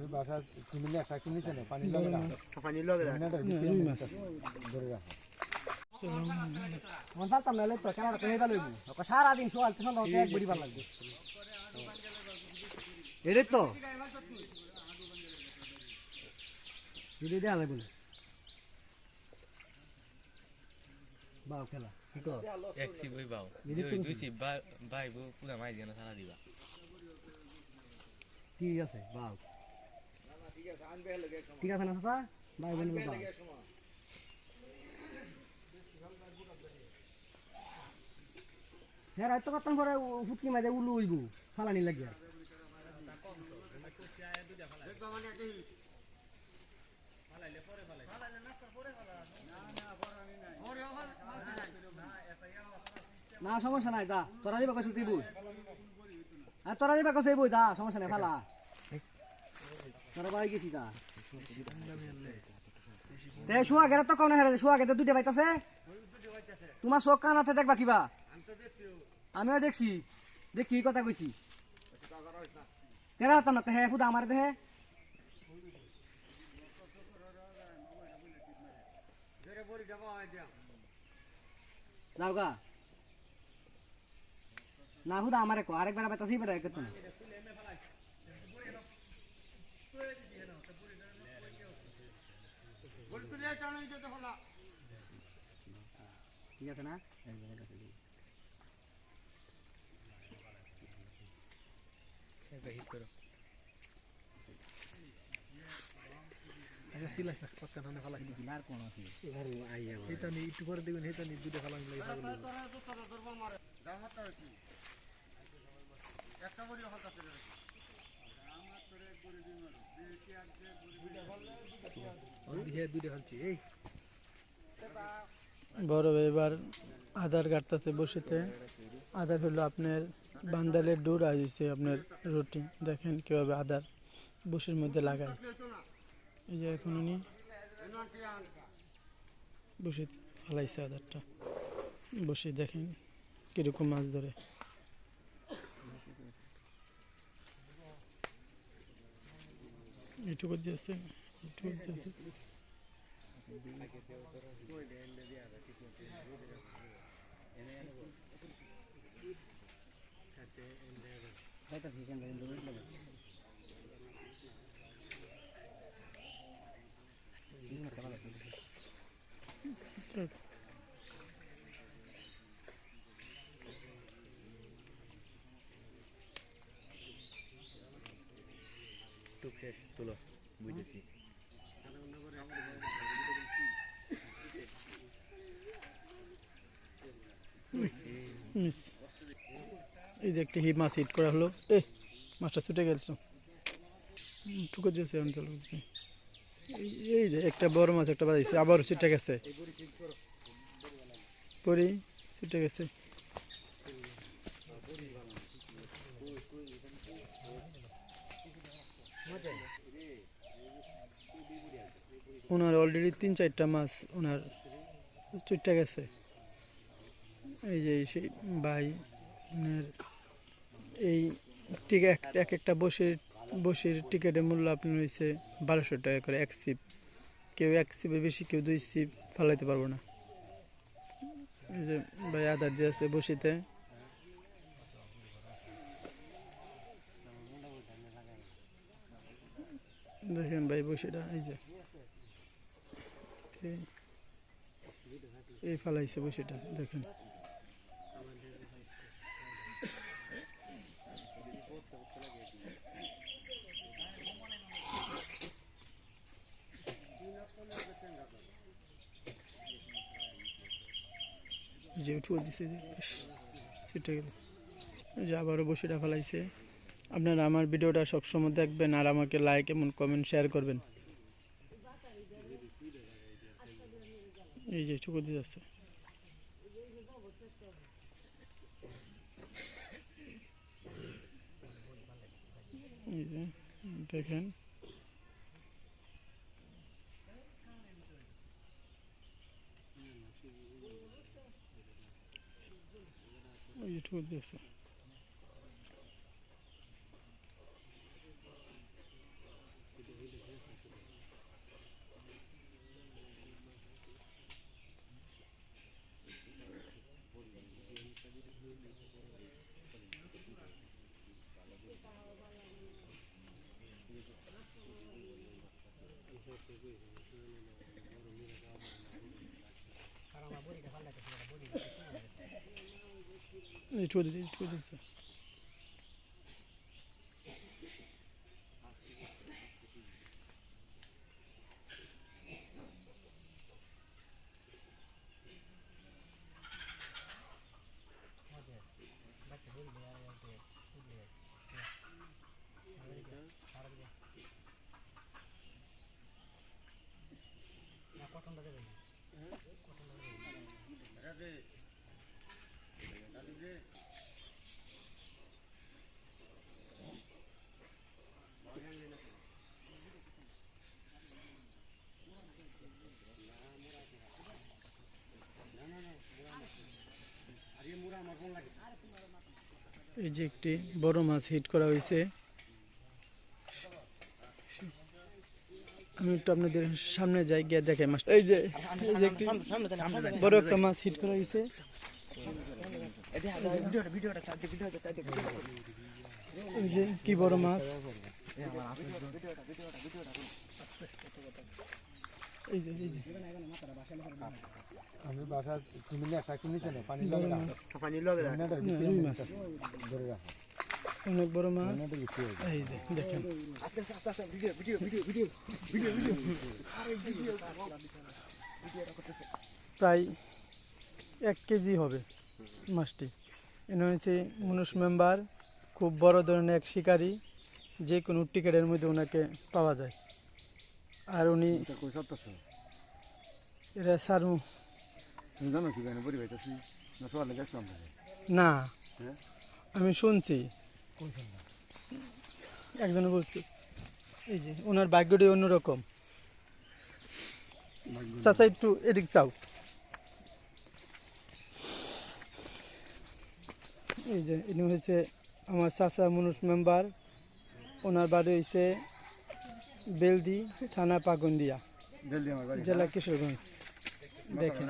আমি বাসা চিমিনি একটা কিনেছে না পানি লাগে পানি লগে পানিটার ভিতরে রুই মাছ। ধরে রাখা। মন পারতাম না তো কেন তো হেবা লইব সারাদিন এক বড়ি ভালো লাগবে। এটাই তো। এটাই দেওয়া লাগবে না। বাও খেলা কি কর? এক সিপ ওই বাও। দুই সিপ বাইব পুরা মাই দিয়ে সারা দিবা। ঠিক আছে? বাও। ঠিক আছে না, চাচা? বাই বোন হ্যাঁ রাত করতাম পরে ফুটকি মাঝে উলু উইবু ফালানি লাগিয়া। না, সমস্যা নাই, যা। তোরা দিবা কইছিস তুই বই আর তোরা দিবা কইছিস বই যা, সমস্যা নাই, ফালা। তে শুয়া গেলে তো কোন হেরে শুয়া গেতে দুইটা বাইতাছে তোমার আছে, দেখবা কিবা? আমিও দেখছি। দেখি কথা কইছি কেরা হতাম হে খুদা আমার দেহে। যাও গা। না খুদা আমারে কো আরেকবার বাইতাছি বেটা একটু ঠিক আছে না? করো। নি একটু পরে দেখবেন এটা নি দুটো ফালান লাগে দুটো ফালছি এই বড় এবার আধার কাটতেছে বসেতে। আধার হলো আপনার বান্দালের ডোর আসছে আপনার রুটি। দেখেন কীভাবে আধার বসের মধ্যে লাগায়। এই যে এখন উনি বসে ফেলাইছে আধারটা। বসে দেখেন কীরকম মাছ ধরে। এটুকু দিয়েছে এটুকু দিয়েছে। বাইতাছি কেন শেষ বুঝেছি। এই যে একটা হি মাছ হিট করা হলো এ মাছটা ছুটে গেছিল টুকু দিয়েছে অঞ্চল এই যে একটা বড় মাছ একটা বাজাইছে, আবার ছুটে গেছে। পরি ছুটে গেছে। ওনার অলরেডি তিন চারটা মাছ ওনার ছুটে গেছে। এই যে সেই ভাই এই টিকিট এক একটা বসের বসের টিকিটের মূল্য আপনার হয়েছে বারোশো টাকা করে এক সিপ কেউ এক সিপের বেশি, কেউ দুই সিপ ফালাইতে পারব না। এই যে ভাই আধার দিয়ে আছে বসিতে। দেখেন ভাই বসিটা, এই যে। এই- ফালাইছে বসিটা দেখেন। যে উঠে দিছে ইস, গেল। যে আবারও বসিটা ফেলাইছে। আপনারা আমার ভিডিওটা সবসময় দেখবেন আর আমাকে লাইক এবং কমেন্ট শেয়ার করবেন। এই যে চুকো দিয়ে যাচ্ছে। এই যে দেখেন। ওই যে ঠুক দিয়েছে छोड़ दीजिए छोड़ दीजिए এই যে একটি বড় মাছ হিট করা হয়েছে। আমি একটু আপনাদের সামনে যাই গিয়ে দেখে মাছ। এই যে এই যে একটি বড় একটা মাছ হিট করা যে কি বড় মাছ। এই যে এই যে। আমি বাসা কুমিল্লা একটা কিনেছে না পানি লাগে মাছ। পানির লগে না, রুই মাছ। ধরে রাখো। অনেক বড় মাছ। এই যে দেখেন। প্রায় এক কেজি হবে মাছটি। এনে হয়েছে মনুষ মেম্বার খুব বড় ধরনের এক শিকারী যে কোনো টিকেটের মধ্যে ওনাকে পাওয়া যায়। আর উনি এরা জানো কি না। হ্যাঁ? আমি শুনছি। একজনে বলছি এই যে ওনার ভাগ্যটি অন্যরকম। চাচা একটু এদিক চাও এই যে ইনি হয়েছে আমার চাচা মনুষ মেম্বার। ওনার বাড়ি হয়েছে বেলদি থানা পাগন্দিয়া। জেলা কিশোরগঞ্জ। দেখেন।